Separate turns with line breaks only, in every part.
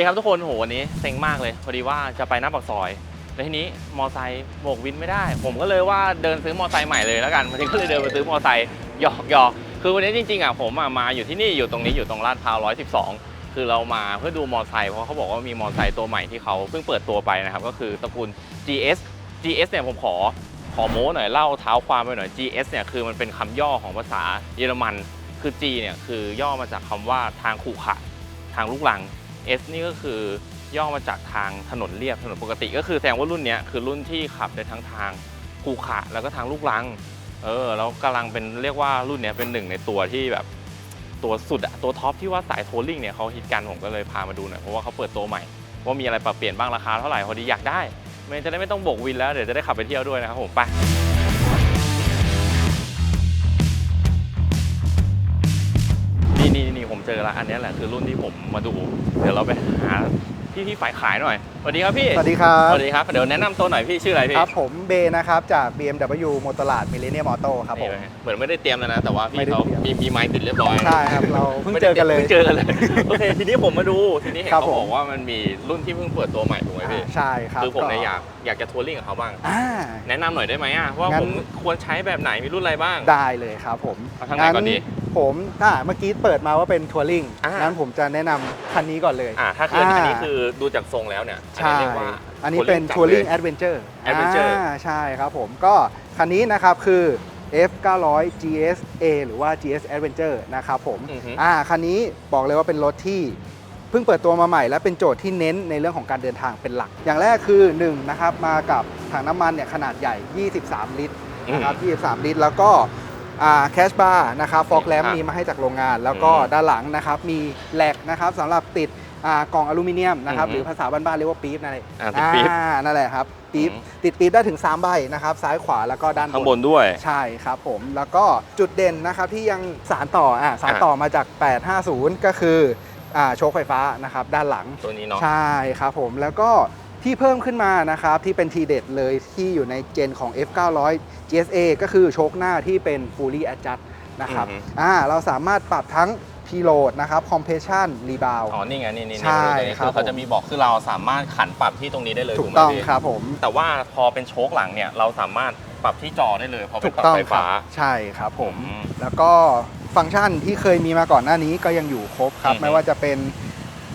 วัสดีครับทุกคนโหวันนี้เซ็งมากเลยพอดีว่าจะไปหน้าปากซอยแล้วทีนี้มอไซค์โบกวินไม่ได้ ผมก็เลยว่าเดินซื้อมอไซค์ใหม่เลยแล้วกันวันนี้ก็เลยเดินไปซื้อมอไซค์หยอกหยอกคือวันนี้จริงๆอะผมมาอยู่ที่นี่อยู่ตรงนี้อยู่ตรงลาดพร้าว112 คือเรามาเพื่อดูมอไซค์เพราะเขาบอกว่ามีมอไซค์ตัวใหม่ที่เขาเพิ่งเปิดตัวไปนะครับก็คือตระกูล GS GS เนี่ยผมขอขอโม้หน่อยเล่าเท้าความไปหน่อย GS เนี่ยคือมันเป็นคำย่อของภาษาเยอรมันคือ G เนี่ยคือย่อมาจากคำว่าทางขู่ขะทางลูกลัง S นี่ก็คือย่อมาจากทางถนนเรียบถนนปกติ ก็คือแสดงว่ารุ่นนี้คือรุ่นที่ขับได้ทั้งทางขู่ขะแล้วก็ทางลูกลัง เออแล้วกำลังเป็นเรียกว่ารุ่นนี้เป็นหนึ่งในตัวที่แบบตัวสุดอะตัวท็อปที่ว่าสายโทลลิ่งเนี่ยเขาฮิตกันผมก็เลยพามาดูหน่อยเพราะว่าเขาเปิดตัวใหม่ ว่ามีอะไรปรับเปลี่ยนบ้างราคาเท่าไหร่พอดีอยากได้มันจะได้ไม่ต้องโบกวินแล้วเดี๋ยวจะได้ขับไปเที่ยวด้วยนะครับผมไป ผมเจอแล้วอันเนี้ยแหละคือรุ่นที่ผมมาดู เดี๋ยวเราไปหาพี่ที่ฝ่ายขายหน่อยสวัสดีครับพี่
สวัสดีครั
ส
บ
วัสดีครับเดี๋ยวแนะนำตัวหน่อยพี่ชื่ออะไรพี่
ครับผมเบนะครับ จาก BMW มอเตอร์ลาดมิเลเนียมออโต้ครับผม
นี่เหมือนไม่ได้เตรียมแล้วนะ แต่ว่า
ไม่
พี่
ได้
เขา
เตรียม
มีมีไม้ติดเรียบร้อย
ใช่ครับ เราเพิ่งเจอกันเลย
พิ่งเจอกันเลยโอเคทีนี้ผมมาดูทีนี้เห็น
ครับ
เขา
ผม
บอกว่ามันมีรุ่นที่เพิ่งเปิดตัวใหม่ถูกไหมพี่
อ่าใช่ครับ
คือผมเนี่ย
ก็
อยากอยากจะทัวริ่งกับเขาบ้าง
อ่า
แนะนำหน่อยได้ไหมอะว่า
งั้น
ผมควรใช้แบบไหนมีรุ่นอะไรบ้าง
ได้เลยครับผม
เอาทางไหนก่อนดี
ผมถ้าเมื่อกี้เปิดมาว่าเป็นทัวริง
อ่างั้
งั้นผมจะแนะนำคันนี้ก่อนเลย
อ่าถ้าคืออัน
อ่า
นี้คือดูจากทรงแล้วเนี่ยอัน
ใช่
นี้เรียกว่า
อันนี้เป็น
จัด
ทัวริง
ลย
แอดเวนเจอร์
Adventure
ใช่ครับผมก็คันนี้นะครับคือ F 9 0 0 GSA หรือว่า GS Adventure นะครับผม
อือฮึ
อ่าคันนี้บอกเลยว่าเป็นรถที่เพิ่งเปิดตัวมาใหม่และเป็นโจทย์ที่เน้นในเรื่องของการเดินทางเป็นหลัก อย่างแรกคือ1นะครับมากับถังน้ำมันเนี่ยขนาดใหญ่ 23 ลิตร นะครับ 23 ลิตร แล้วก็ แคชบาร์นะครับฟอกแลม
ครับ
มีมาให้จากโรงงาน แล้วก็
อืม
ด้านหลังนะครับมีแหลกนะครับสำหรับติดอ่ากล่องอลูมิเนียมนะครับ
อือฮึ
หรือภาษาบ้านๆเรียกว่าปี๊บนั่นเอง
อ่าติดปี๊บ
อ่านั่นแหละครับปี๊บ
อืม
ติดปี๊บได้ถึง 3 ใบนะครับ ซ้ายขวาแล้วก็ด้าน
ข้างบนด้วย
ใช่ครับผมแล้วก็จุดเด่นนะครับที่ยังสารต่ออ่าสารต่อมาจาก 850 ก็คืออ่าโชคไฟฟ้านะครับด้านหลัง
ตัวนี้เนาะ
ใช่ครับผมแล้วก็ ที่เพิ่มขึ้นมานะครับที่เป็นทีเด็ดเลยที่อยู่ในเจนของ F900 GSA ก็คือโชคหน้าที่เป็น fully adjust นะครับ
อือฮึ
อ่าเราสามารถปรับทั้ง preload นะครับ compression rebound
อ๋อ นี่ไง นี่นี่
ใช่
นี่
ครับ
อเขาจะมีบอกคือเราสามารถขันปรับที่ตรงนี้ได้เลย
ถูก
ไหม
ต้อง
พี่
ครับผม
แต่ว่าพอเป็นโชคหลังเนี่ย เราสามารถปรับที่จอได้เลยพอเป็
ถู
น
ก
ปรับ
ต้อง
ไฟ
ครั
ฟ้า
บใช่ครับผม
อืม
แล้วก็ฟังก์ชันที่เคยมีมาก่อนหน้านี้ก็ยังอยู่ครบครับ
อือฮึ
ไม่ว่าจะเป็น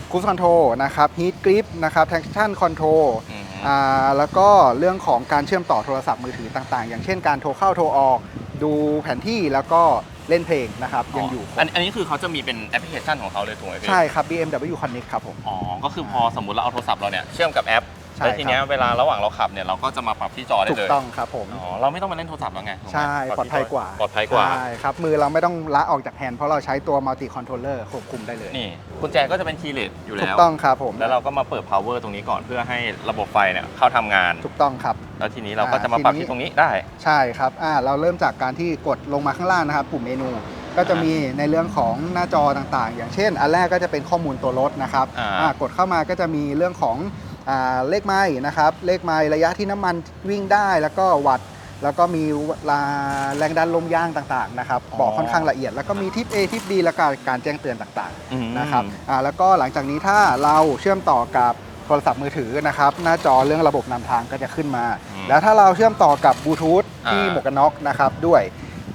cruise control นะครับ heat grip นะครับ traction control
อืม
อ่าแล้วก็เรื่องของการเชื่อมต่อโทรศัพท์มือถือต่างๆ อย่างเช่นการโทรเข้าโทรออก ดูแผนที่แล้วก็เล่นเพลงนะครับ ยังอยู่คร
อั
บ
นอันนี้คือเขาจะมีเป็นแอปพลิเคชันของเขาเลยถูกไหมพี่
ใช่ครับ BMW Connect ครับผม
อ๋อ ก็คือพอสมมติเราเอาโทรศัพท์เราเนี่ย เชื่อมกับแอป
ใช่
แล้วทีเนี้ย
ครับ
เวลาระหว่างเราขับเนี่ยเราก็จะมาปรับที่จอได้
ถู
เล
ก
ย
ต้องครับผม
อ๋อ เราไม่ต้องมาเล่นโทรศัพท์แล้วไงถูกไหม
ใช่
รับ
ปลอดภัยกว่า
ปลอดภัยกว่า
ใช่ครับ มือเราไม่ต้องละออกจากแฮนด์เพราะเราใช้ตัว multi controller ควบคุมได้เลย
นี่กุญแจก็จะเป็นคีย์เลสอยู่
ถู
แล้
ก
ว
ต้องครับผม
แล้วเราก็มาเปิด power ตรงนี้ก่อนเพื่อให้ระบบไฟเนี่ยเข้าทำงาน
ถูกต้องครับ
แล้วทีนี้เราก็จะมาปรับ
ทีนี้
ที่ตรงนี้ได้
ใช่ครับอ่าเราเริ่มจากการที่กดลงมาข้างล่างนะครับ ปุ่มเมนู ก็จะมีในเรื่องของหน้าจอต่างๆ อย่างเช่น อันแรกก็จะเป็นข้อมูลตัวรถนะครับ
อ่า
อ่ากดเข้ามาก็จะมีเรื่องของอ่า เลขไม้นะครับ เลขไม้ระยะที่น้ำมันวิ่งได้แล้วก็วัตต์แล้วก็มีลาแรงดันลมยางต่างๆนะครับบอกค่อนข้างละเอียด แล้วก็มีทิป A ทิป B แล้วก็การแจ้งเตือนต่างๆ
อืม
นะครับอ่าแล้วก็หลังจากนี้ถ้าเราเชื่อมต่อกับโทรศัพท์มือถือนะครับ หน้าจอเรื่องระบบนำทางก็จะขึ้นมา
อืม
แล้วถ้าเราเชื่อมต่อกับบลูทูธที่
อ่า
หมวกกันน็อกนะครับด้วย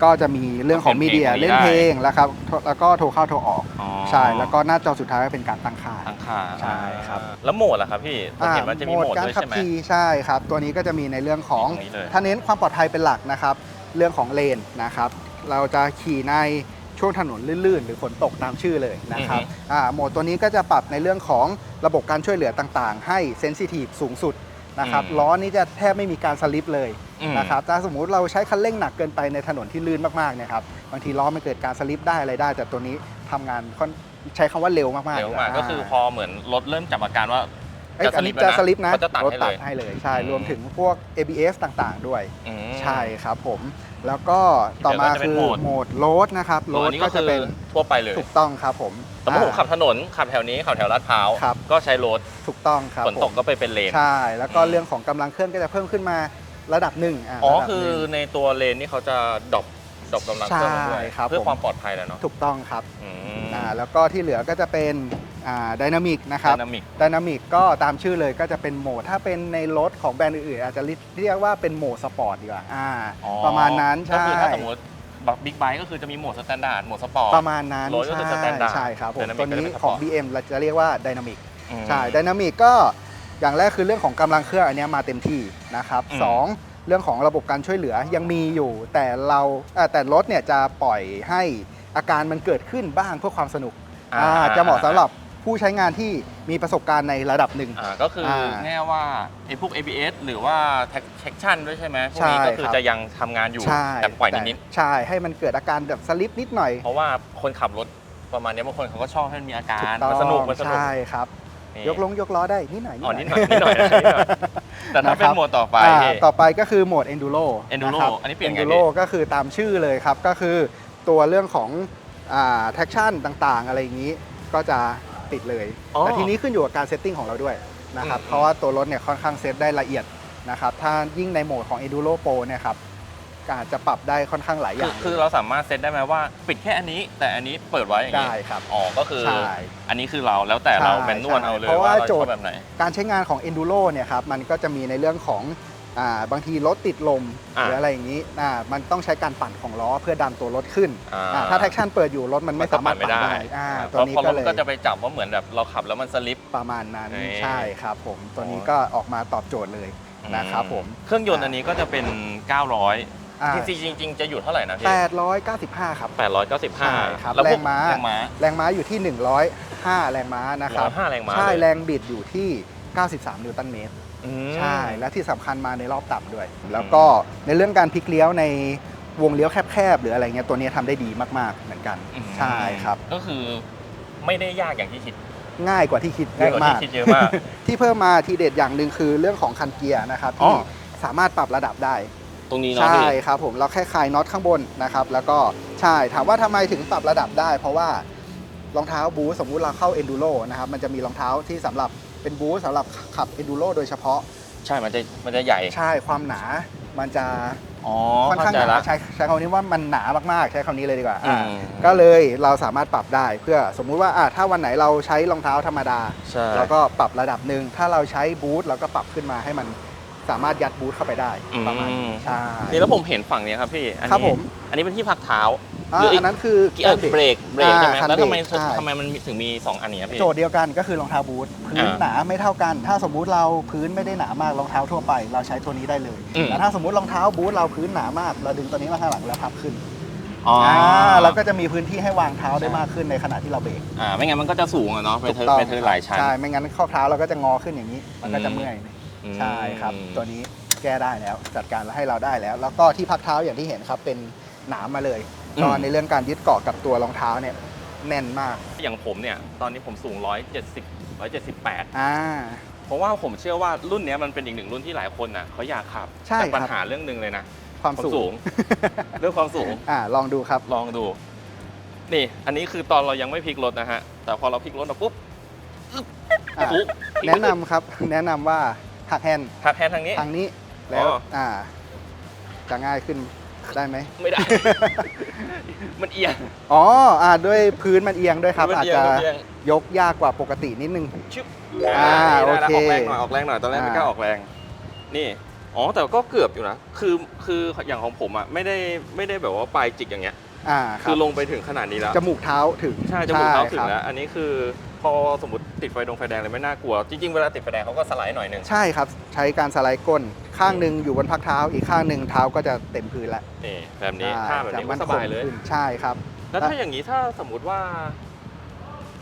ก็จะมีเรื่องของ
เป็นเพลง
มีเดีย
ตรงนี้
เล่นเพลงแล้วครับโทรแล้วก็โทรเข้าโทรออก
อ๋อ
ใช่แล้วก็หน้าจอสุดท้ายก็เป็นการตั้งค่า
ตั้งค่า
ใช่ครับ
แล้วโหมดล่ะครับพี่ผมเห็นมันจะมีโหมด
การ
ด้วย
ขับ
ใช่ไหม
ขี่ใช่ครับ ตัวนี้ก็จะมีในเรื่องของ
ตรงนี้เลย
ถ้าเน้นความปลอดภัยเป็นหลักนะครับ เรื่องของเลนนะครับ เราจะขี่ในช่วงถนนลื่นๆ หรือฝนตกตามชื่อเลยนะครับอ่าโหมดตัวนี้ก็จะปรับในเรื่องของระบบการช่วยเหลือต่างๆ ให้เซนซิทีฟสูงสุดนะครับ
อืม
ล้อนี้จะแทบไม่มีการสลิปเลย
อืม
นะครับถ้าสมมุติเราใช้คันเร่งหนักเกินไปในถนนที่ลื่นมากๆเนี่ยครับบางทีล้อมันเกิดการสลิปได้อะไรได้ แต่ตัวนี้ทำงานค่อนใช้คำว่าเร็วมากๆ
เร็วมากก็คือพอเหมือนรถเริ่มจับอาการว่า
เอ้ยอันนี้จะสลิปนะ
เขาจะตัด
รถ
ให้เล
ตัด
ย
ให้เลยใช่
อืม
รวมถึงพวก ABS ต่างๆ ด้วย
อืม
ใช่ครับผม แล้วก็ต่อมา
เดี๋ยวก็จะเป็
คื
น
อ
โหมด
โหมดโรดนะครับ
โห
โร
มด
ด
นี้
ก็
ก็
จะ
คือ
เป็น
ทั่วไปเลย
ถูกต้องครับผม
สมมติผม
อ่า
ขับถนนขับแถวนี้ขับแถวลาดพร้าว
ครับ
ก็ใช้รถ
ถูกต้องครับ
ฝนตก
ผม
ก็ไปเป็นเลน
ใช่ แล้วก็
อืม
เรื่องของกำลังเครื่องก็จะเพิ่มขึ้นมา ระดับหนึ่งะ
อ๋อ
ระดับ
คือ
หนึ่ง
ในตัวเลนนี่เขาจะดรอปดรอปกำลังเครื่องลงด้วย
ใช่ครับ
เพื่อ
ผม
ความปลอดภัยแหละเนาะ
ถูกต้องครับ
อืม
อ่าแล้วก็ที่เหลือก็จะเป็นอ่าดินามิกนะครับ
ดนามิก
ดินามิกก็ตามชื่อเลยก็จะเป็นโหมด ถ้าเป็นในรถของแบรนด์อื่นๆ อาจจะเรียกว่าเป็นโหมดสปอร์ตดีกว่าอ่า ประมาณนั้น
ก็
ใช่
คือถ้าสมมติบิ๊กไบค์ก็คือจะมีโหมดสแตนดาร์ดโหมดสปอร์ต
ประมาณนั้น
รถก็คือ
ใช่
standard
ใช่ครับผม
Dynamic
ตัวนี้
ก็จะเป็น
ของ
sport
BM เราจะเรียกว่าดินามิก
อืม
ใช่ดินามิกก็ อย่างแรกคือเรื่องของกำลังเครื่องอันเนี้ยมาเต็มที่นะครับ
อืม
สองเรื่องของระบบการช่วยเหลือยังมีอยู่ แต่เราเอ่อแต่รถเนี่ยจะปล่อยให้อาการมันเกิดขึ้นบ้างเพื่อความสนุกอ่าจะเหมาะสำหรับผู้ใช้งานที่มีประสบการณ์ในระดับหนึ่ง
อ่าก็คืออาแง่ว่าไอ้พวก ABS หรือว่า traction ด้วยใช่ไหมพวกนี้
ใช่
ก็คือ
ครับ
จะยังทำงานอยู่
ใช่
แต่ปล่อยนิด
ใช่ให้มันเกิดอาการแบบสลิปนิดหน่อย
ๆเพราะว่าคนขับรถประมาณเนี้ยบางคนเขาก็ชอบให้มันมีอาการ
ถูกต้อง
มันสนุกมันสนุก
ใช่ครับ
นี่
ยกลงยกล้อได้นิดหน่อย
อ๋อนิดหน่อยนิดหน่อยนิดหน่อยแต่ถ้าเป็นโหมดต่อไป
อ่า
พี่
ต่อไปก็คือโหมด Enduro
Enduro ะ
ครับ
อันนี้เปลี่ยนไง
Enduro
พี่
ก็คือตามชื่อเลยครับ ก็คือตัวเรื่องของอ่า traction ต่างๆ อะไรอย่างนี้ก็จะติดเลย
อ๋อ
แต่ทีนี้ขึ้นอยู่กับการเซตติ้งของเราด้วยนะครับ
อืม
เพราะว่าตัวรถเนี่ยค่อนข้างเซตได้ละเอียดนะครับ ถ้ายิ่งในโหมดของ Enduro Pro เนี่ยครับก็ อาจจะปรับได้ค่อนข้างหลายอ
คือย่างคือเราสามารถเซตได้ไหมว่า ปิดแค่อันนี้ แต่อันนี้เปิดไว้อย่างนี้
ได้ครับ
อ๋อก็คือ
ใช่
อันนี้คือเราแล้วแต่เรา
ใช่
เป็นนวลเอาเลย
เพราะว่า
ว่าเรา
โจ
ช
ท
อ
ย์
บแบบไหน
การใช้งานของ Enduro เนี่ยครับมันก็จะมีในเรื่องของอาบางทีรถติดลม
อ่า
หรืออะไรอย่างนี้อ่ามันต้องใช้การปั่นของล้อเพื่อดันตัวรถขึ้น
อ่า
อ่าถ้า traction เปิดอยู่รถมันไม่สามารถ
ไม่
ปั่น
ได้
ได้อ่า
เพ
ตัว
ราะ
นี้
เพราะ
ก็
รถ
เลย
ก็จะไปจับว่าเหมือนแบบเราขับแล้วมันสลิป
ประมาณนั้น
นี่
ใช่ครับผมตัวนี้
อ๋อ
ก็ออกมาตอบโจทย์เลยนะครับผม
เครื่องยนต์อันนี้ก็จะเป็น 900
อ่า
จริงๆจริง ๆ จะอยู่เท่าไหร่นะพี่
895 ครับ
895
ใช่ครับ
แล้วพวก
แรงม้า
แรงม้า
แรงม้าอยู่ที่ 105 แรงม้านะครับ
105แรงม้า
ใช่
เลย
แรงบิดอยู่ที่ 93 นิวตันเมตร
อืม
ใช่ และที่สำคัญมาในรอบต่ำด้วย แล้วก็ในเรื่องการพลิกเลี้ยวในวงเลี้ยวแคบๆ หรืออะไรเงี้ยตัวเนี้ยทำได้ดีมากๆ เหมือนกัน
อืม
ใช่ครับ
ก็คือไม่ได้ยากอย่างที่คิด
ง่ายกว่าที่คิดเย
ง่ายก
อะ
ว่า
มา
ที่
ก
คิดเยอะมาก
ที่เพิ่มมาทีเด็ดอย่างหนึ่งคือเรื่องของคันเกียร์นะครับ
อ๋อ
ที่สามารถปรับระดับได้
ตรงนี้เนาะ
ใช่
พี่
ครับผมเราแค่คลายน็อตข้างบนนะครับ แล้วก็ใช่ถามว่าทำไมถึงปรับระดับได้ เพราะว่ารองเท้าบูทสมมุติเราเข้า Enduro นะครับมันจะมีรองเท้าที่สำหรับเป็นบูทสำหรับขับ Enduro โดยเฉพาะ
ใช่มันจะมันจะใหญ่
ใช่ความหนามันจะ
อ๋อ
ค่อนข้างห
เข้ใจ
นา
ละ
ใช้ใช้คำนี้ว่ามันหนามากๆ ใช้คำนี้เลยดีกว่าอ่า
อืม
ก็เลยเราสามารถปรับได้เพื่อสมมุติว่าอ่าถ้าวันไหนเราใช้รองเท้าธรรมดา
ใช่
เราก็ปรับระดับหนึ่งถ้าเราใช้บูทเราก็ปรับขึ้นมาให้มัน สามารถยัดบูทเข้าไปได้ประมาณนี้ใช่
นี่แล้วผมเห็นฝั่งเนี้ยครับพี่อันนี้
ครับผม
อันนี้เป็นที่พักเท้า
อ่า
หรืออีก
อันนั้นคือ
เกียร์เบรกเบรกใช่ไหม
อ่าคัน
แล้วทำไม
เบรกใช่
ทำไมมันถึงมี2อันเนี้ยพี่
โจทย์เดียวกันก็คือรองเท้าบูทพื้น
อ่า
หนาไม่เท่ากัน ถ้าสมมุติเราพื้นไม่ได้หนามากรองเท้าทั่วไป เราใช้ตัวนี้ได้เลย
อืม
แต่ถ้าสมมุติรองเท้าบูทเราพื้นหนามากเราดึงตัวนี้มาข้างหลังแล้วพับขึ้น
อ๋ออ่า
เราก็จะมีพื้นที่ให้วางเท้าได้มากขึ้นในขณะที่เราเบรก
อ่าไม่งั้นมันก็จะสูงอะเนาะไป
ถูก
เธอ
ต้อง
ไปเธอหลายชั้น
ใช่ไม่งั้นข้อเท้าเราก็จะงอขึ้นอย่างนี้ มันก็จะ
อืม
เมื่อย
อืม
ใช่ครับ ตัวนี้แก้ได้แล้วจัดการให้เราได้แล้ว แล้วก็ที่พักเท้าอย่างที่เห็นครับเป็นหนามมาเลยก็ในเรื่องการยึดเกาะกับตัวรองเท้าเนี่ยแน่นมาก
อย่างผมเนี่ย ตอนนี้ผมสูง 170 178
อ่า
เพราะว่าผมเชื่อว่ารุ่นเนี้ยมันเป็นอีกหนึ่งรุ่นที่หลายคนน่ะเขาอยากขับ
ใช่
แต่ปัญ
ครับ
หาเรื่องหนึ่งเลยนะ
ความ
ความ
สู
สู
ง
งเรื่องความสูง
อ่าลองดูครับ
ลองดู นี่ อันนี้คือตอนเรายังไม่พลิกรถนะฮะ แต่พอเราพลิกรถมาปุ๊บ
อ่า
ปุ๊บ
แนะนำครับ แนะนำว่า หักแฮนด์
หักแฮนด์ทางนี้
ทางนี้แล้ว
อ๋อ
อ่าจะง่ายขึ้นได้ไหม
ไม่ได้ มันเอียง
อ๋ออ่าด้วยพื้นมันเอียงด้วยครับ
มัน
อาจ
เอียง
จะ
มันเอียง
ยกยากกว่าปกตินิดนึง
ชึบ
อ่า
นี่ได้แล้ว
โอเค
ออกแรงหน่อยออกแรงหน่อยตอนแรกไม่
อ่าก
ล้าออกแรง นี่อ๋อแต่ก็เกือบอยู่นะคือคืออย่างของผมอะไม่ได้ไม่ได้แบบว่าปลายจิกอย่างเงี้ย
อ่าค
คื
รั
อบลงไปถึงขนาดนี้แล้ว
จมูกเท้าถึง
ใช่จมูกเท้าถึ
ค
ง
รับ
แล้วอันนี้คือพอสมมติ ติดไฟดงไฟแดงเลยไม่น่ากลัว จริงๆ เวลาติดไฟแดงเขาก็สไลด์หน่อยหนึ่ง
ใช่ครับ ใช้การสไลด์ก้น ข้างหนึ่งอยู่บนพักเท้า อีกข้างหนึ่งเท้าก็จะเต็มพื้นแล้ว
นี่แบบนี้
ใช่
ท่าแบบนี้
จะ
ก็
มั่น
ส
คง
บายเลย
ขึ้นใช่ครับ
แล้วถ้าอย่างนี้ถ้าสมมุติว่า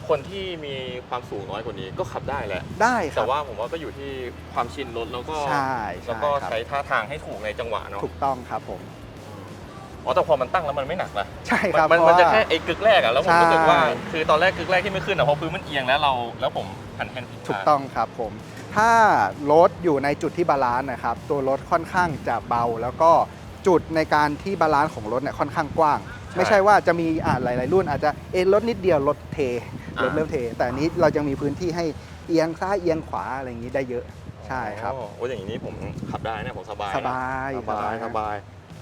คนที่มีความสูงน้อยกว่านี้ก็ขับได้แหละ
ได้ค
แต่
รับ
ว่าผมว่าก็อยู่ที่ความชินรถแล้วก็
ใช่
แล้ว
ใช่
ก็
ครับ
ใช้ท่าทางให้ถูกในจังหวะเนาะ
ถูกต้องครับผม
อ๋อแต่พอมันตั้งแล้วมันไม่หนักนะ
ใช่ครับ
มัน
เพ
มัน
ราะ
จะ
ว่า
แค่ไอ้กึกแรกอะแล้วผม
ใช่
รู้สึกว่าคือตอนแรกกึกแรกที่ไม่ขึ้นอะเพราะพื้นมันเอียงแล้วเราแล้วผมหันแฮนด์ผิด
ถูก
ทา
ต้องครับผม ถ้ารถอยู่ในจุดที่บาลานซ์นะครับตัวรถค่อนข้างจะเบา แล้วก็จุดในการที่บาลานซ์ของรถเนี่ยค่อนข้างกว้าง ไม่ใช่ว่าจะมีอ่าหลาย ๆ รุ่นอาจจะเอ็นรถนิดเดียวรถเทรถเริ่มเท แต่อันนี้เรายังมีพื้นที่ให้เอียงซ้ายเอียงขวาอะไรอย่างนี้ได้เยอะใช่ครับ
อ๋อโอ้ยอย่างนี้ผมขับได้เนี่ยผมสบายนะ
สบาย
สบาย
สบาย
สบาย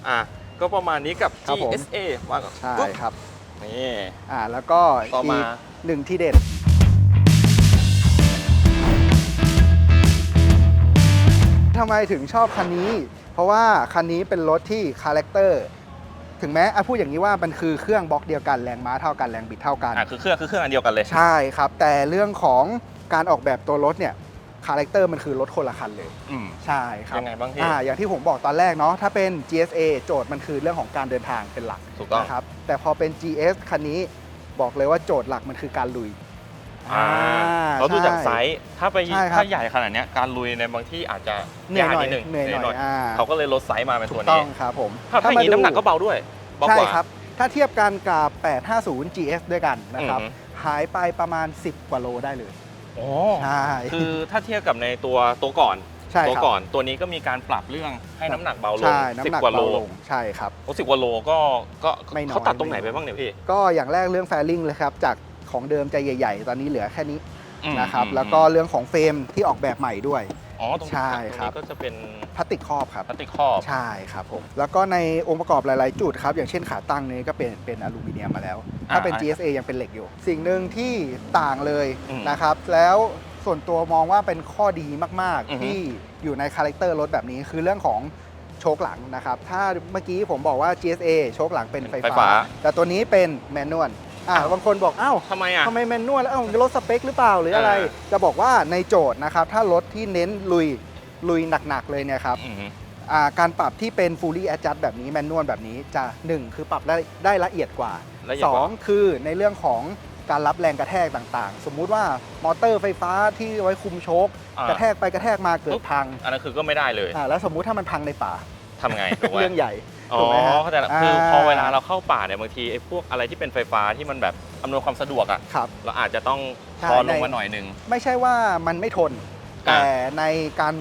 อะ ก็ประมาณนี้กับ GSA วางกับ
ใช่ครับ
นี่
อ่าแล้วก็
ต่อมา
อีกหนึ่งที่เด็ดทำไมถึงชอบคันนี้ เพราะว่าคันนี้เป็นรถที่คาแรคเตอร์ ถึงแม้อะพูดอย่างนี้ว่ามันคือเครื่องบล็อกเดียวกันแรงม้าเท่ากันแรงบิดเท่ากัน
อะคือเครื่องคือเครื่องอันเดียวกันเลย
ใช่ครับ แต่เรื่องของการออกแบบตัวรถเนี่ย คาแรคเตอร์มันคือรถคนละคันเลย
อืม
ใช่ครับ
ยังไงบ้างพี่
อ่าอย่างที่ผมบอกตอนแรกเนาะถ้าเป็น GSA โจทย์มันคือเรื่องของการเดินทางเป็นหลัก
ถูกต้อง
นะครับแต่พอเป็น GS คันนี้บอกเลยว่าโจทย์หลักมันคือการลุย
อ่าเราดูจากไซ
ใช่
ส์ถ้าไป
ใช่ครับ
ถ้าใหญ่ขนาดเนี้ยการลุยในบางที่อาจจะ
เหนื่อยหน่อยา
กดนึง
เหนื่อยหน่อยอ่า
เขาก็เลยลดไซส์มาเป็น
ถู
ตัว
กต้อ
นี้
งครับผม
ถ้าถ้าอย่างนี้
ดู
น้ำหนักก็เบาด้วยเบาก
ใช่
ว่า
ครับ ถ้าเทียบกันกับ 850 GS ด้วยกันนะครับ
อือฮึ
หายไปประมาณ 10 กว่าโลได้เลย
โอ้
ใช่
คือถ้าเทียบกับในตัวตัวก่อน
ใช่
ตัว
ครับ
ก่อนตัวนี้ก็มีการปรับเรื่องให้น้ำหนักเบาลง
ใช่น้ำ
สิบ
หนัก
กว่าโล
เบาลงใช่ครับ
โอ้สิบกว่าโลก็ก็
ไม่น้อย
เขาตัดตรงไหน
ไม่
ไป
น้อย
บ้างเนี่ยพี่
ก็อย่างแรกเรื่องแฟลิงเลยครับ จากของเดิมใจใหญ่ ๆ ตอนนี้เหลือแค่นี้
อืม
นะครับ
อืม
แล้วก็เรื่องของเฟรมที่ออกแบบใหม่ด้วย
อ๋อตรง
ใช่
ตรง
ครับ
นี้ก็จะเป็น
พลาสติกครอบครับ
พลาสติกครอบ
ใช่ครับผม แล้วก็ในองค์ประกอบหลาย ๆ จุดครับ อย่างเช่นขาตั้งนี้ก็เป็นเป็นอลูมิเนียมมาแล้ว ถ้าเป็น
อ่า
GSA ยังเป็นเหล็กอยู่ สิ่งหนึ่งที่ต่างเลย
อืม
นะครับ แล้วส่วนตัวมองว่าเป็นข้อดีมาก
อือฮึ
ๆ ที่อยู่ในคาแรคเตอร์รถแบบนี้คือเรื่องของโชคหลังนะครับ ถ้าเมื่อกี้ผมบอกว่า GSA โชคหลังเป็นไฟ
ไฟ
ฟ้า
ฟ้า
แต่ตัวนี้เป็นแมนนวล อ่าบางคนบอกอ้าว
ทำไมอะ
ทำไมแมนนวลแล้วเอ้าลดสเปคหรือเปล่าหรืออะไร
อ่า
จะบอกว่าในโจทย์นะครับ ถ้ารถที่เน้นลุยลุยหนักๆเลยเนี่ยครับ
อืม
อ่าการปรับที่เป็น fully adjust แบบนี้แมนนวลแบบนี้จะ 1 คือปรับได้ได้ละเอียดกว่า
ละเอียดกว่า
2 คือในเรื่องของการรับแรงกระแทกต่างๆ สมมุติว่ามอเตอร์ไฟฟ้าที่ไว้คุมโชค
อ่าก
ระแทกไปกระแทกมาเกิดพัง
อันนั้นคือก็ไม่ได้เลย
อ่าแล้วสมมุติถ้ามันพังในป่า
ทำไงถูกไหม
เรื่องใหญ่
อ๋อ
ถูกไหมฮะ
เข้าใจละคือ
อ่า
พอเวลาเราเข้าป่าเนี่ยบางทีไอ้พวกอะไรที่เป็นไฟฟ้าที่มันแบบอำนวยความสะดวกอะ
ครับ
เราอาจจะต้อง
ใช่
พอลง
ใน
มาหน่อยหนึง
ไม่ใช่ว่ามันไม่ทน
อ่า
แต่ในการ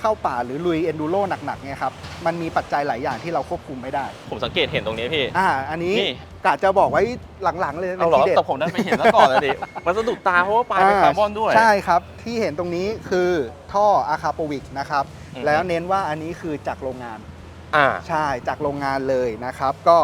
เข้าป่าหรือลุยเอนดูโรหนักๆเนี่ยครับมันมีปัจจัยหลายอย่างที่เราควบคุมไม่ได้
ผมสังเกตเห็นตรงนี้พี่
อ่า อันนี้
นี่
กะจะบอกไว้หลังๆเลยเป็
เอา
น
เหรอ
ทีเด็ด
แต่ผมนั้นไปเห็นแล้วก่อนเลยดิ มันสะดุดตาเพราะว่าปลายเป็นคาร์บอนด้วย
ใช่ครับ ที่เห็นตรงนี้คือท่ออาคาโปวิกนะครับ
อือฮึ
แล้วเน้นว่าอันนี้คือจากโรงงาน
อ่า
ใช่จากโรงงานเลยนะครับ ก็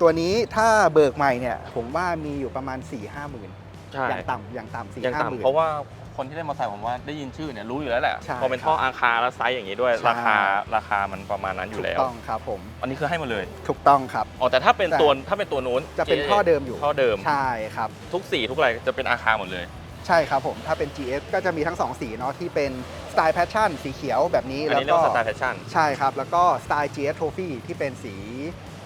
ตัวนี้ถ้าเบิกใหม่เนี่ย ผมว่ามีอยู่ประมาณ4 5 0 0 0 0
ใช่
อย่างต่ำอย่างต่ำสี่
ยัง
ห้าหมื่
ต่ำ
น
เพราะว่าคนที่ได้มอเตอร์ไซค์ผมว่าได้ยินชื่อเนี่ยรู้อยู่แล้วแหละ
ใช่
พอเป็นท่ออาคาแล้วไซส์อย่างนี้ด้วย
ใช่
ราคาราคามันประมาณนั้นอยู่
ถูก
แล้ว
ต้องครับผม
อันนี้คือให้มาเลย
ถูกต้องครับ
อ๋อแต่ถ้าเป็น
แต่
ตัวถ้าเป็นตัวนู้น
จะเป็นท่อเดิมอยู่
ท่อเดิม
ใช่ครับ
ทุกสีทุกอะไรจะเป็นอาคาหมดเลย
ใช่ครับผม ถ้าเป็น GS ก็จะมีทั้ง 2 สีเนาะที่เป็น สไตล์แพชชั่นสีเขียวแบบนี้
อัน
แล้ว
นี้เรียก
ก็
ว่าสไตล์แฟชั่น
ใช่ครับ แล้วก็สไตล์ GS Trophy ที่เป็นสี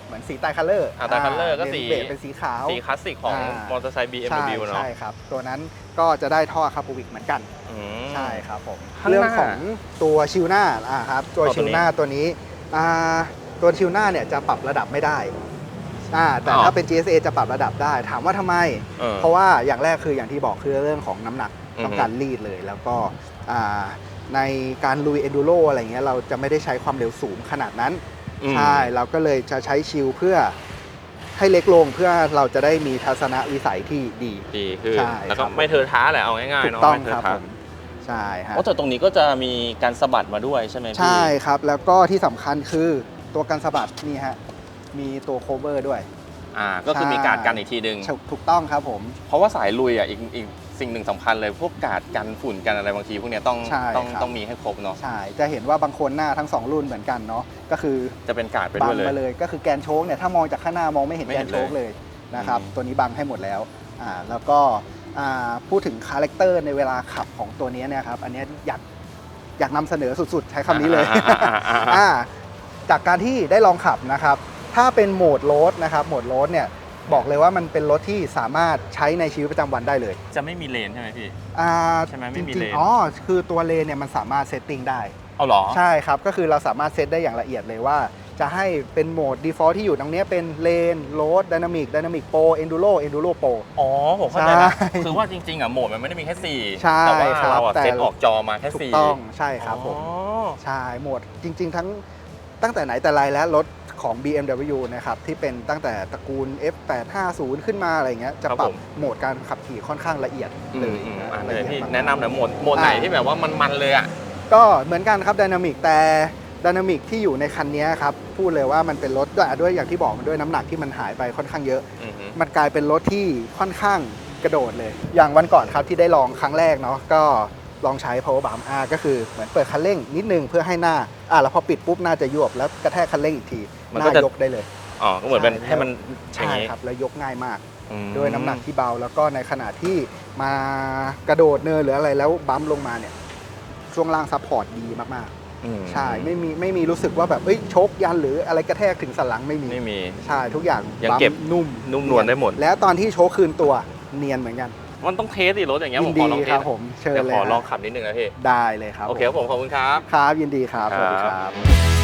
เหมือนสีไตรคัลเลอร์
อ่า Tri-color ก็สี
เบสเป็นสีขาว
สีคลาสสิกของ
อ่าม
อเตอร์ไซค์
ใช่
BMW เนาะ
ใช่ครับ ตัวนั้นก็จะได้ท่อคาร์บูวิกเหมือนกัน
อืม
ใช่ครับผม
ข้างหน้า
เรื่องของตัวชิวหน้าอ่าครับ ตัว
อ๋อตัวนี้
ชิวหน้าตัวนี้อ่าตัวชิวหน้าเนี่ยจะปรับระดับไม่ได้อ่าแต่
อ๋อ
ถ้าเป็น GSA จะปรับระดับได้ ถามว่าทำไม
เออ
เพราะว่าอย่างแรกคืออย่างที่บอกคือเรื่องของน้ำหนัก
อือฮึ
ต้องการรีดเลย แล้วก็อ่า ในการลุยเอนดูโรอะไรเงี้ยเราจะไม่ได้ใช้ความเร็วสูงขนาดนั้น
อืม
ใช่ เราก็เลยจะใช้ชิลเพื่อให้เล็กลงเพื่อเราจะได้มีทัศนวิสัยที่ดี
ดีขึ้น
ใช่
แล้วก็
ครับ
ไม่เทอะท้าแหละเอาง่าย
ถู
ๆ
ก
เนาะ
ต้อง
ไม่เท
ครับ
อะท้า
ผมใช่ฮะ
โอ้แต่ตรงนี้ก็จะมีการสะบัดมาด้วยใช่ไหมพี่
ใช่ครับ แล้วก็ที่สำคัญคือตัวกันสะบัดนี่ฮะ มีตัวโคเวอร์ด้วย
อ่าก็คือ
ใช่
มีการดกันอีกทีหนึ่ง
ถูกถูกต้องครับผม
เพราะว่าสายลุยอะอีกอีก สิ่งหนึ่งสำคัญเลยพวกการดกันฝุ่นกันอะไรบางทีพวกเนี้ยต้อง
ใช่
ต้อง
ครับ
ต้องมีให้ครบเนาะ
ใช่ จะเห็นว่าบางคนหน้าทั้งสองรุ่นเหมือนกันเนาะก็คือ
จะเป็นการดไป
บั
ด้วยเลย
งมาเลย ก็คือแกนโชคเนี่ยถ้ามองจากข้างหน้ามองไม่เห็น
ไม่
แก
เห็
น
น
โชคเลยนะครับ
อืม
ตัวนี้บังให้หมดแล้วอ่าแล้วก็อ่าพูดถึงคาแรคเตอร์ในเวลาขับของตัวนี้เนี่ยครับอันเนี้ยอยากอยากนำเสนอสุดๆ ใช้คำนี้เลย
อ่าอ่าอ่าอ่า
อ่าจากการที่ได้ลองขับนะครับ ถ้าเป็นโหมดโรดนะครับ โหมดโรดเนี่ย บอกเลยว่ามันเป็นรถที่สามารถใช้ในชีวิตประจำวันได้เลย
จะไม่มีเลนใช่ไหมพี่
อ่า
ใช่ไหมไม่
จ
มี
ริง
เลน
ๆอ๋อคือตัวเลนเนี่ยมันสามารถเซตติ้งได้
เอาเหรอ
ใช่ครับ ก็คือเราสามารถเซตได้อย่างละเอียดเลยว่า จะให้เป็นโหมด default ที่อยู่ตรงเนี้ยเป็นเลนโรดดินามิกดินามิกโปรเอนดูโรเอนดูโรโปร
อ๋อ ผมเข้าใจแล้ว
ใช่
คือว่าจริงๆอะโหมดมันไม่ได้มีแค่สี่
ใช่
แต่ว่า
ครับ
เราอะ
แต่
เซตออกจอมาแค่
ถูก
สี่
ต้องใช่ครับผม
อ๋อ
ใช่โหมดจริง ๆ ทั้งตั้งแต่ไหนแต่ไรแล้วรถ ของ BMW นะครับที่เป็นตั้งแต่ตระกูล F850 ขึ้นมาอะไรเงี้ยจะปรับโหมดการขับขี่ค่อนข้างละเอียด
อื
เล
ม
ย
อืม
นะ
อ่า
ละ
เลย
เอียด
พี่
มากๆ
แนะนำหน่อยโหมดโหมดไหน
อ่า
ที่แบบว่ามันๆเลยอะ
ก็เหมือนกันครับดินามิกแต่ดินามิกที่อยู่ในคันนี้ครับพูดเลยว่ามันเป็นรถด้วยด้วยอย่างที่บอกมันด้วยน้ำหนักที่มันหายไปค่อนข้างเยอะ
อือฮึ
มันกลายเป็นรถที่ค่อนข้างกระโดดเลย อย่างวันก่อนครับที่ได้ลองครั้งแรกเนาะก็ลองใช้ power bump อ่าก็คือเหมือนเปิดคันเร่งนิดนึงเพื่อให้หน้าอ่าแล้วพอปิดปุ๊บหน้าจะยวบแล้วกระแทกคันเร่งอีกที
มัน
ห
ก็
น้า
จะ
ยกได้เลย
อ๋อก็เหมือนเป็น
ใช่
ให้มันอ
ใช่
ย่างนี้
ครับ แล้วยกง่ายมาก
อืม
ด้วยน้ำหนักที่เบาแล้วก็ในขณะที่มากระโดดเนินหรืออะไรแล้วบัมป์ลงมาเนี่ย ช่วงล่างซัพพอร์ตดีมาก
อืม
ๆ ใช่ไม่มีไม่มีรู้สึกว่าแบบเอ้ยโชกยันหรืออะไรกระแทกถึงสันหลังไม่มี
ไม่มี
ใช่ทุกอย่าง
ยัง
บัมป์
เก็บ
นุ่ม
นุ่มนวลได้หมด
แล้วตอนที่โชกคืนตัวเนียนเหมือนกัน
มันต้องเทสดิรถอย่างเงี้ย
ยิ
ผม
น
ข
ดี
อลองเท
ครั
ส
บผมเชิญ
เดี๋ยว
เลย
ขอลอง
ฮะ
ขับนิดนึงนะพี่
ได้เลยครับ
โอเคครับผมขอบคุณครับ
ครับยินดีครับสวัสดี
ค
ค
รั
รับ บ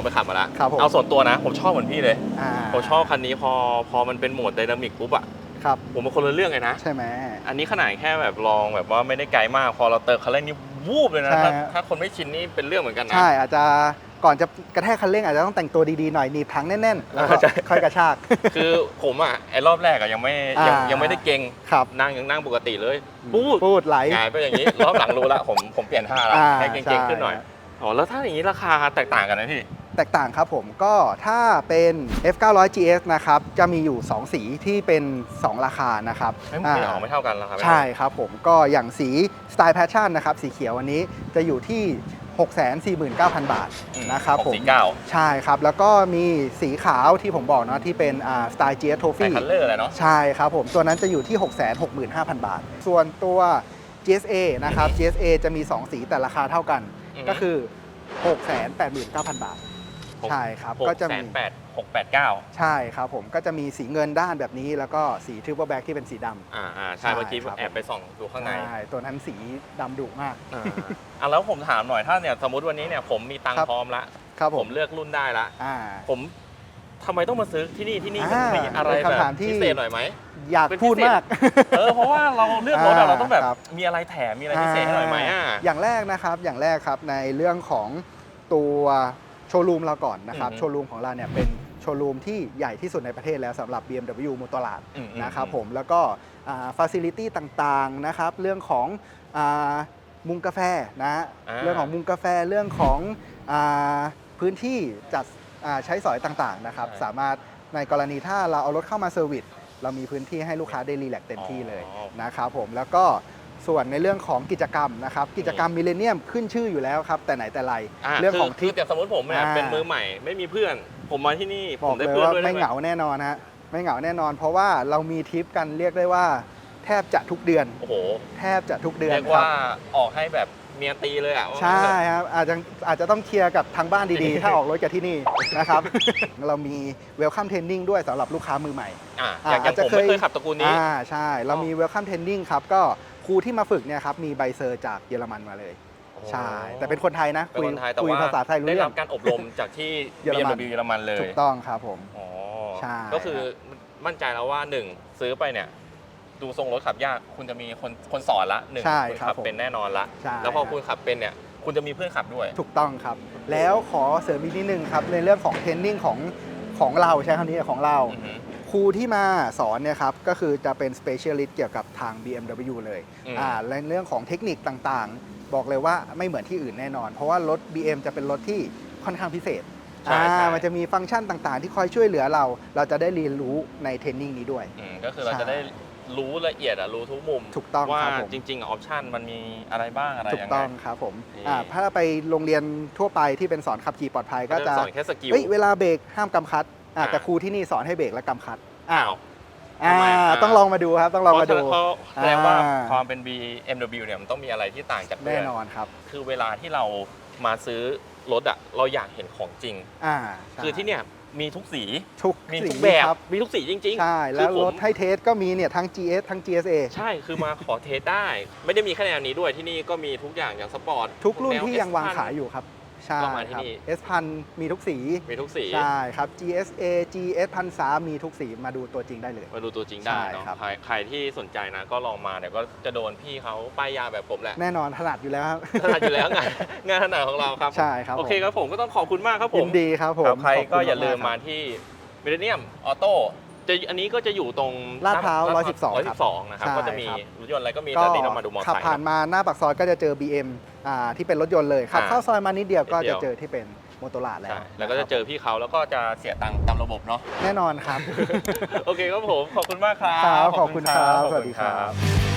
อเมื่อกี้ผมลองไปขับมาแล้ว
ครับผม
เอาส่วนตัวนะ ผมชอบเหมือนพี่เลย
อ่า
ผมชอบคันนี้พอพอมันเป็นโหมดไดนามิกปุ๊บอะ
ครับ
ผมเป็นคนละเรื่องเลยนะ
ใช่ไหม
อันนี้ขนาดแค่แบบลองแบบว่าไม่ได้ไกลมาก พอเราเติมคันเร่งนี่วูบเลยนะ
ใช่
ถ้า
ฮะ
ถ้าคนไม่ชินนี่เป็นเรื่องเหมือนกันนะ
ใช่อาจจะก่อนจะกระแทกคันเร่งอาจจะต้องแต่งตัวดีๆหน่อยหนีบถังแน่นๆแล้วก็
ใช่
ค่อยกระชาก
คือผมอะไอ้รอบแรกอะยังไม่ยัง
อ่ายั
ยังไม่ได้เก่ง
ครับ
นั่งยังนั่งปกติเลยปูด
พูดไหล
หงายไปอย่างนี้ รอบหลังรู้ละผมผมเปลี่ยนท่าละ
อ่า
ให้เก่ง
ใช่
ๆขึ้นหน่อยอ๋อแล้วถ้าอย่างนี้ราคาแตกต่างกันนะพี่
แตกต่างครับผมก็ถ้าเป็น F900 GS นะครับจะมีอยู่ 2 สีที่เป็น 2 ราคานะครับ
ไม่ไม่ออกไม่เท่ากันราคาไม่เท่า
ใช่
กัน
ครับผมก็อย่างสี Style Passion นะครับสีเขียววันนี้จะอยู่ที่649,000 บาท
อืม
นะครับ
หก
ผม
สี่เก้า
ใช่ครับ แล้วก็มีสีขาวที่ผมบอกเนาะที่เป็นอ่า Style GS
แต่
Trophy
คันเลอร์อะไรเนาะ
ใช่ครับผมตัวนั้นจะอยู่ที่ 665,000 บาท ส่วนตัว GSA นะครับ GSA จะมี 2 สีแต่ราคาเท่ากัน
อือฮึ
ก็คือ 689,000 บาท
หก
ใช่ครับ
ห
ก็
ก
จะ
แส
มี
นแปดหกแปดเก้า
ใช่ครับผมก็จะมีสีเงินด้านแบบนี้ แล้วก็สีทริปเปิลแบ็กที่เป็นสีดำ
อ่าอ่า
ใช่
ใช่เมื่อกี้
ครับ
แอบไปส่องดูข้างใน
ใช่ตัวนั้นสีดำดุมาก
อ่าอะแล้วผมถามหน่อยถ้าเนี่ยสมมติวันนี้เนี่ยผมมีตัง
ครั
ค์
บ
พร้อมละ
ครับผ
ผมมเลือกรุ่นได้ละ
อ่า
ผมทำไมต้องมาซื้อที่นี่ที่นี่มัน
อ่า
มีอะไร
เป็น
แบบ
คำถามที่
พิเศษหน่อยไหม
อยาก
เป็น
พูด
พิเศษ
มาก
เออเพราะว่าเราเลือกรถอะ
อ่า
เราต้องแบบ
ครับ
มีอะไรแถมมีอะไรพิเศษให้หน่อยไหมอะ
อย่างแรกนะครับอย่างแรกครับในเรื่องของตัว โชว์รูมเราก่อนนะครับ
อือฮึ
โชว์รูมของเราเนี่ยเป็นโชว์รูมที่ใหญ่ที่สุดในประเทศแล้วสำหรับ BMW มูตลาด
อืมอืม
นะครับผมแล้วก็ฟ a ซิลิตี้ต่างๆนะครับเรื่องของอามุงกาแฟนะฮะ
อ่า
เรื่องของมุงกาแฟเรื่องของอาพื้นที่จัดอ่าใช้สอยต่างๆนะครับ
ใช่
สามารถในกรณีถ้าเราเอารถเข้ามาเซอร์วิสเรามีพื้นที่ให้ลูกค้าได้รีแลกซ์เต็มที่เลย
อ๋อ
นะครับผมแล้วก็ ส่วนในเรื่องของกิจกรรมนะครับกิจกรรมมิเลเนียมขึ้นชื่ออยู่แล้วครับ แต่ไหนแต่ไระเรื่องของ
คื
ทริป
แต่สมมติผมเนี่ย
อ่า
เป็นมือใหม่ ไม่มีเพื่อน ผมมาที่นี่
บ
ผ
อ
ม
ก
ได้
เลย
เพื่อน
ว่า
ด้วย
ไม่
ด้
เหงาแน่นอนฮะไม่เหงาแน่นอน เพราะว่าเรามีทริปกันเรียกได้ว่า แทบจะทุกเดือน
โอ้โห
แทบจะทุกเดือน
เรียก
ครั
ว่า
บ
ออกให้แบบเมียตีเลยอะว่า
ใช่
งั้นเถอะ
ครับอาจจะอาจจะต้องเคลียร์กับทางบ้านดีๆ ถ้าออกรถจากที่นี่นะครับ เรามีเวลคัมเทรนนิ่งด้วยสำหรับลูกค้ามือใหม่
อะ
อ่า
อย่างอย่าง
อาจจะ
ผม
เคย
ไม่เคยขับตระกูลนี้
อ่าใช่ เรามีเวลคัมเทรนนิ่งครับ ก็ค รูที่มาฝึกเนี่ยครับมีใบเซอร์จากเยอรมันมาเลย ใช่ แต่เป็นคนไทยนะ
เป็นคนไทยแต่
คุย
ว่า
ภาษาไทยรู้
ได้
เรื่อ
รับ
ง
การอบรมจากที่
เยอรมัน
BMW เยอรมันเลย
ถูกต้องครับผม
อ๋อ
ใช่
ก็คือมั่นใจแล้วว่าหนึ่งซื้อไปเนี่ย ดูทรงรถขับยากคุณจะมีคนคนสอนละหนึ่ง
ใช่
คุณ
ครับ
ขับ
ผม
เป็นแน่นอนละ
ใช่
แล้วพอคุณขับเป็นเนี่ย คุณจะมีเพื่อนขับด้วย
ถูกต้องครับ แล้วขอเสริมอีกนิดนึงครับในเรื่องของเทรนนิ่งของของเราใช้คำนี้ของเรา
อือหือ
ครูที่มาสอนเนี่ยครับก็คือจะเป็น specialist เกี่ยวกับทาง BMW เลย
อืม
อ่าและเรื่องของเทคนิคต่างๆ บอกเลยว่าไม่เหมือนที่อื่นแน่นอน เพราะว่ารถ BM จะเป็นรถที่ค่อนข้างพิเศษ
ใช่ใช่
อ่ามันจะมีฟังก์ชันต่างๆ ที่คอยช่วยเหลือเรา เราจะได้เรียนรู้ในเทรนนิ่งนี้ด้วย
อืมก็คือเรา
ใช่
จะได้รู้ละเอียดอะรู้ทุกมุม
ถูกต้อง
ว่า
ครับผม
จริงๆออปชันมันมีอะไรบ้างอะไร
ถูก
ยังไง
ต้องครับผม
นี่
อ่าถ้าไปโรงเรียนทั่วไปที่เป็นสอนขับขี่ปลอดภัยก็
ก็
จะ
จะสอนแค่สกิล
เฮ้ยเวลาเบรกห้ามกำคัด อ่า
อ่า
แต่ครูที่นี่สอนให้เบรกและกำคัด
อ้าว
อ่า
ทำไมอะ
ต้องลองมาดูครับ ต้องลองมาดู
เพราะแสดงว่า
อ่า
ความเป็น BMW เนี่ยมันต้องมีอะไรที่ต่างจากเพื่
แน่
อน
นอนครับ
คือเวลาที่เรามาซื้อรถอะเราอยากเห็นของจริง
อ่า
คือที่เนี่ยมีทุกสี
ทุก
มี
สี
ทุกแบบ
ครับ
มีทุกสีจริงๆ
ใช่ แล้ว
คือผม
รถให้เทสก็มีเนี่ยทั้ง GS ทั้ง GSA
ใช่คือมาขอเทสได้ ไม่ได้มีแค่แนวนี้ด้วยที่นี่ก็มีทุกอย่างอย่างสปอร์ต
ทุกรุ่น
แว
ที่ยังวาง
S1000
ขายอยู่ครับ ใช่
ก็มาที่
ครับ
นี่
S พันมีทุกสี
มีทุกสี
ใช่ครับ GSA GS พันสามีทุกสีมาดูตัวจริงได้เลย
มาดูตัวจริงได้
ใช่
เนาะ
ครับ
ใครใครที่สนใจนะก็ลองมาเดี๋ยวก็จะโดนพี่เขาป้ายยาแบบผมแหละ
แน่นอนถนัดอยู่แล้วครับ
ถนัดอยู่แล้วงานงานถนัดของเราครับ
ใช่ครับ
โอเค
ผม
ครับผมก็ต้องขอบคุณมากครับผม
ยินดีครับผม
ครับใคร
ขอบณ
ก็อย่าลืม
กๆ
มาที่มิเลเนียมออโต้ จะอันนี้ก็จะอยู่ตรง
ลาดพร้าว
ลด
112ครับ
112นะครับ
ใช่
ก็จะมี
ครับ
รถยนต์อะไรก็มี
ก็
แต่นี่เรามาดูมอเตอร์
ขับ
ไซค์
ผ่านมาหน้าปากซอยก็จะเจอ BM อ่าที่เป็นรถยนต์เลยขับ
อ่า
เข้าซอยมานิดเดียวก็
นิดเดี
จะ
ยว
เจอที่เป็นโมโตราแล้ว
ใช่แล้วก็จะเจอพี่เขาแล้วก็จะเสียตังค์ตามระบบเนาะ
แน่นอนครับ
โอเคครับผม ขอบคุณมากครับ
ครับขอบคุณครับ
ขอ
สวัสดีครับ
บ